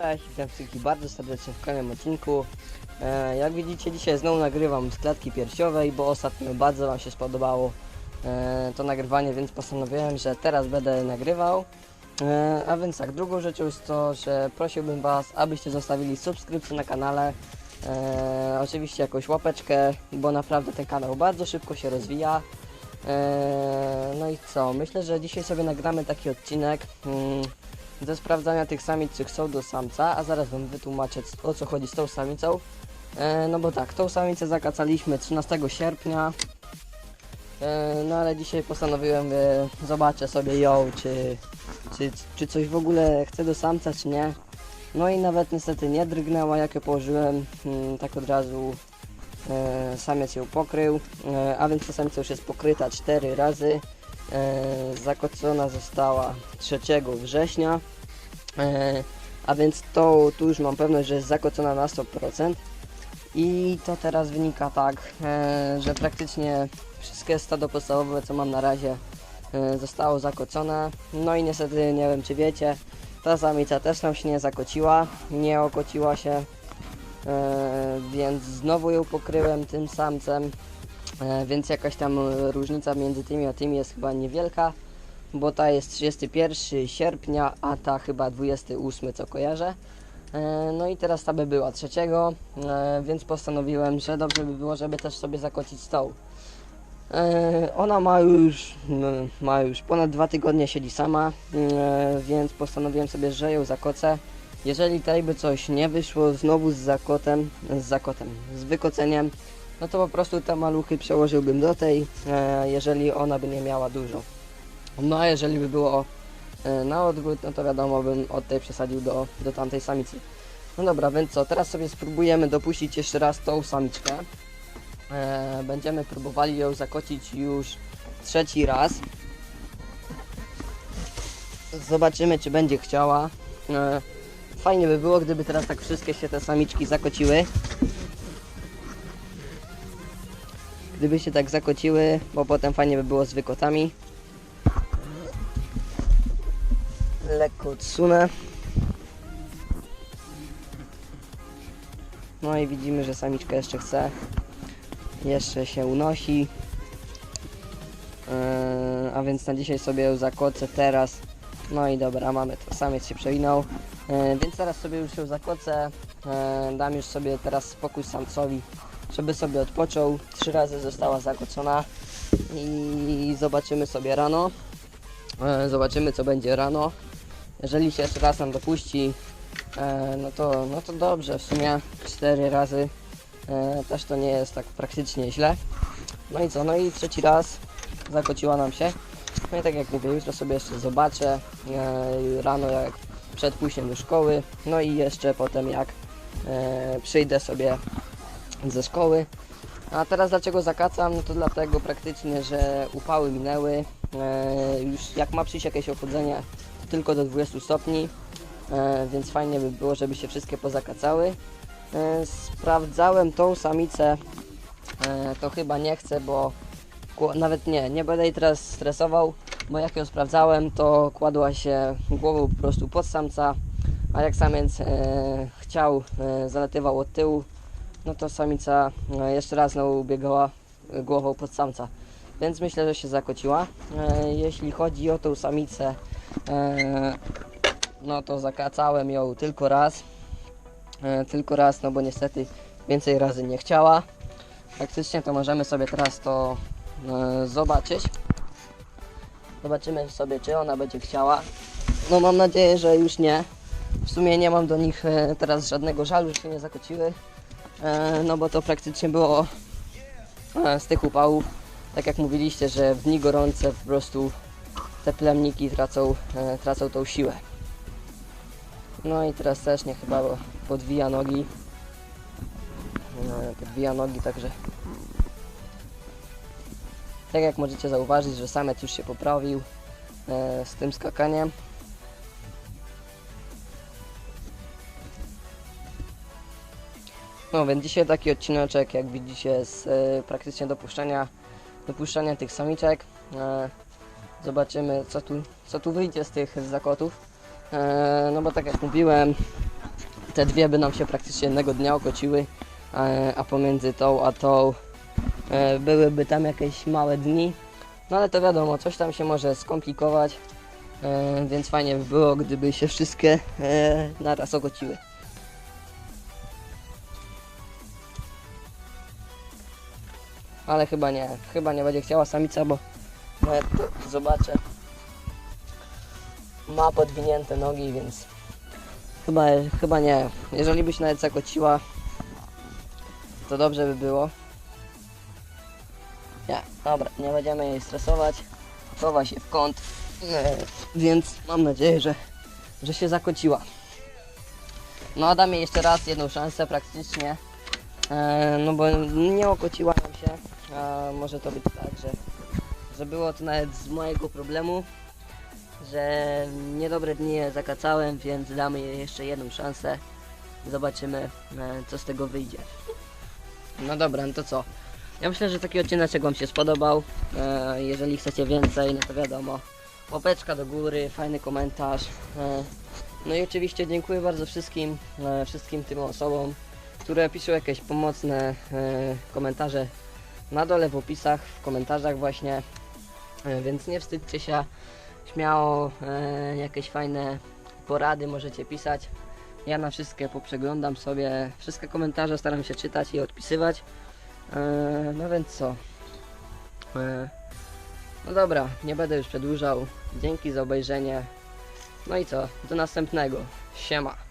Cześć, witam wszystkich bardzo serdecznie w kolejnym odcinku. E, jak widzicie dzisiaj znowu nagrywam z klatki piersiowej, bo ostatnio bardzo Wam się spodobało e, to nagrywanie, więc postanowiłem, że teraz będę nagrywał. E, a więc tak, drugą rzeczą jest to, że prosiłbym Was, abyście zostawili subskrypcję na kanale. E, oczywiście jakąś łapeczkę, bo naprawdę ten kanał bardzo szybko się rozwija. E, no i co? Myślę, że dzisiaj sobie nagramy taki odcinek. Mm, do sprawdzania tych samic, czy chcą do samca, a zaraz Wam wytłumaczę o co chodzi z tą samicą. E, no bo tak, tą samicę zakacaliśmy 13 sierpnia, e, no ale dzisiaj postanowiłem, e, zobaczę sobie ją, czy, czy, czy coś w ogóle chce do samca, czy nie. No i nawet niestety nie drgnęła, jak ją położyłem, mm, tak od razu e, samiec ją pokrył, e, a więc ta samica już jest pokryta 4 razy. E, zakocona została 3 września, e, a więc to tu już mam pewność, że jest zakocona na 100%. I to teraz wynika tak, e, że praktycznie wszystkie stado podstawowe, co mam na razie, e, zostało zakocone. No i niestety, nie wiem czy wiecie, ta samica też nam się nie zakociła, nie okociła się, e, więc znowu ją pokryłem tym samcem. E, więc jakaś tam e, różnica między tymi a tymi jest chyba niewielka, bo ta jest 31 sierpnia, a ta chyba 28 co kojarzę. E, No i teraz ta by była trzeciego, więc postanowiłem, że dobrze by było, żeby też sobie zakocić stoł. Ona ma już, ma już ponad dwa tygodnie siedzi sama, więc postanowiłem sobie, że ją zakocę. Jeżeli tej by coś nie wyszło znowu z zakotem, z zakotem, z wykoceniem, no to po prostu te maluchy przełożyłbym do tej, e, jeżeli ona by nie miała dużo. No a jeżeli by było e, na odwrót, no to wiadomo bym od tej przesadził do, do tamtej samicy. No dobra, więc co, teraz sobie spróbujemy dopuścić jeszcze raz tą samiczkę. E, będziemy próbowali ją zakocić już trzeci raz. Zobaczymy, czy będzie chciała. Fajnie by było, gdyby teraz tak wszystkie się te samiczki zakociły. Gdyby się tak zakociły, bo potem fajnie by było z wykotami. Lekko odsunę. No i widzimy, że samiczka jeszcze chce. Jeszcze się unosi. Yy, a więc na dzisiaj sobie ją zakłocę teraz. No i dobra, mamy to. Samiec się przewinął. Yy, więc teraz sobie już ją zakłocę. Yy, dam już sobie teraz spokój samcowi, żeby sobie odpoczął. Trzy razy została zakłocona. I zobaczymy sobie rano. Yy, zobaczymy co będzie rano. Jeżeli się jeszcze raz nam dopuści, e, no, to, no to dobrze, w sumie 4 razy e, też to nie jest tak praktycznie źle. No i co, no i trzeci raz zakociła nam się. No i tak jak mówię, jutro sobie jeszcze zobaczę e, rano jak przed pójściem do szkoły, no i jeszcze potem jak e, przyjdę sobie ze szkoły. A teraz dlaczego zakacam? No to dlatego praktycznie, że upały minęły. E, już jak ma przyjść jakieś ochłodzenie, to tylko do 20 stopni, e, więc fajnie by było, żeby się wszystkie pozakacały. E, sprawdzałem tą samicę, to chyba nie chcę, bo nawet nie, nie będę jej teraz stresował, bo jak ją sprawdzałem, to kładła się głową po prostu pod samca, a jak samiec chciał, zalatywał od tyłu, no to samica e, jeszcze raz znowu biegała e, głową pod samca. Więc myślę, że się zakociła. E, jeśli chodzi o tą samicę, e, no to zakacałem ją tylko raz. Tylko raz, no bo niestety więcej razy nie chciała. Faktycznie to możemy sobie teraz to zobaczyć. Zobaczymy sobie, czy ona będzie chciała. No mam nadzieję, że już nie. W sumie nie mam do nich teraz żadnego żalu, że się nie zakociły. E, no bo to praktycznie było e, z tych upałów. Tak jak mówiliście, że w dni gorące po prostu te plemniki tracą, e, tracą tą siłę. No i teraz też nie chyba podwija nogi. Podwija nogi, także tak jak możecie zauważyć, że samec już się poprawił z tym skakaniem. No więc dzisiaj taki odcineczek, jak widzicie, z e, praktycznie dopuszczenia, dopuszczania tych samiczek. E, zobaczymy, co tu, co tu wyjdzie z tych zakotów. E, no bo tak jak mówiłem, te dwie by nam się praktycznie jednego dnia okociły, e, a pomiędzy tą a tą e, byłyby tam jakieś małe dni. No ale to wiadomo, coś tam się może skomplikować, e, więc fajnie by było, gdyby się wszystkie e, naraz okociły. Ale chyba nie, chyba nie będzie chciała samica, bo nawet zobaczę. Ma podwinięte nogi, więc chyba, chyba nie. Jeżeli byś nawet zakociła, to dobrze by było. Nie, dobra, nie będziemy jej stresować. Chowa się w kąt, więc mam nadzieję, że, że się zakociła. No dam jej jeszcze raz jedną szansę praktycznie. E, no bo nie okociła nam się. A może to być tak, że, że było to nawet z mojego problemu, że niedobre dni zakacałem, więc damy jej jeszcze jedną szansę. Zobaczymy, e, co z tego wyjdzie. No dobra, no to co? Ja myślę, że taki odcinek Wam się spodobał. E, jeżeli chcecie więcej, no to wiadomo. Łapeczka do góry, fajny komentarz. E, no i oczywiście dziękuję bardzo wszystkim, wszystkim tym osobom, które piszą jakieś pomocne komentarze na dole w opisach, w komentarzach właśnie. E, więc nie wstydźcie się, śmiało e, jakieś fajne porady możecie pisać. Ja na wszystkie poprzeglądam sobie, wszystkie komentarze staram się czytać i odpisywać. E, no więc co? E, no dobra, nie będę już przedłużał. Dzięki za obejrzenie. No i co? Do następnego. Siema.